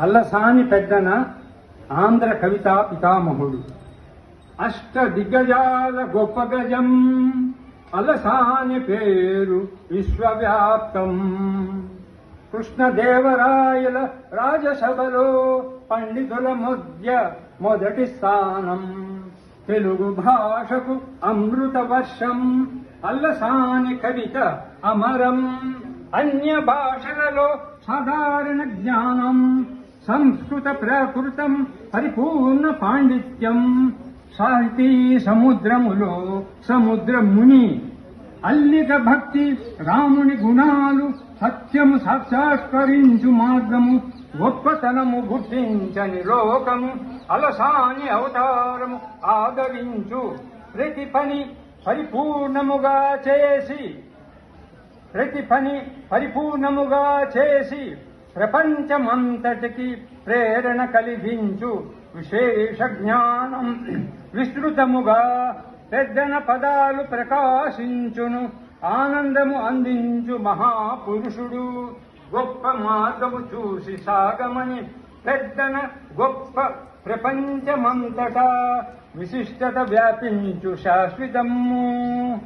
అల్లసాని పెద్దన ఆంధ్ర కవితా పితామహుడు. అష్ట దిగ్గజాల గొప్ప గజం అలసాని పేరు విశ్వవ్యాప్తం. కృష్ణదేవరాయల రాజసభలో పండితుల మధ్య మొదటి స్థానం. తెలుగు భాషకు అమృత వర్షం అల్లసాని కవిత అమరం. అన్య భాషలలో సాధారణ జ్ఞానం సంస్కృత ప్రాకృతం పరిపూర్ణ పాండిత్యం సాహితీ సముద్రములో సముద్ర ముని అల్లిక భక్తి రాముని గుణాలు సత్యము సాక్షాత్కరించు మార్గము గొప్పతనము గుర్తించని లోకము అలసాని అవతారము ఆదరించు ప్రతి పని పరిపూర్ణముగా చేసి ప్రతి పని పరిపూర్ణముగా చేసి ప్రపంచమంతటికి ప్రేరణ కలిగించు విశేష జ్ఞానం. విస్తృతముగా పెద్దన పదాలు ప్రకాశించును ఆనందము అందించు మహాపురుషుడు. గొప్ప మార్గము చూసి సాగమని పెద్దన గొప్ప ప్రపంచమంతటా విశిష్టత వ్యాపించు శాశ్వతము.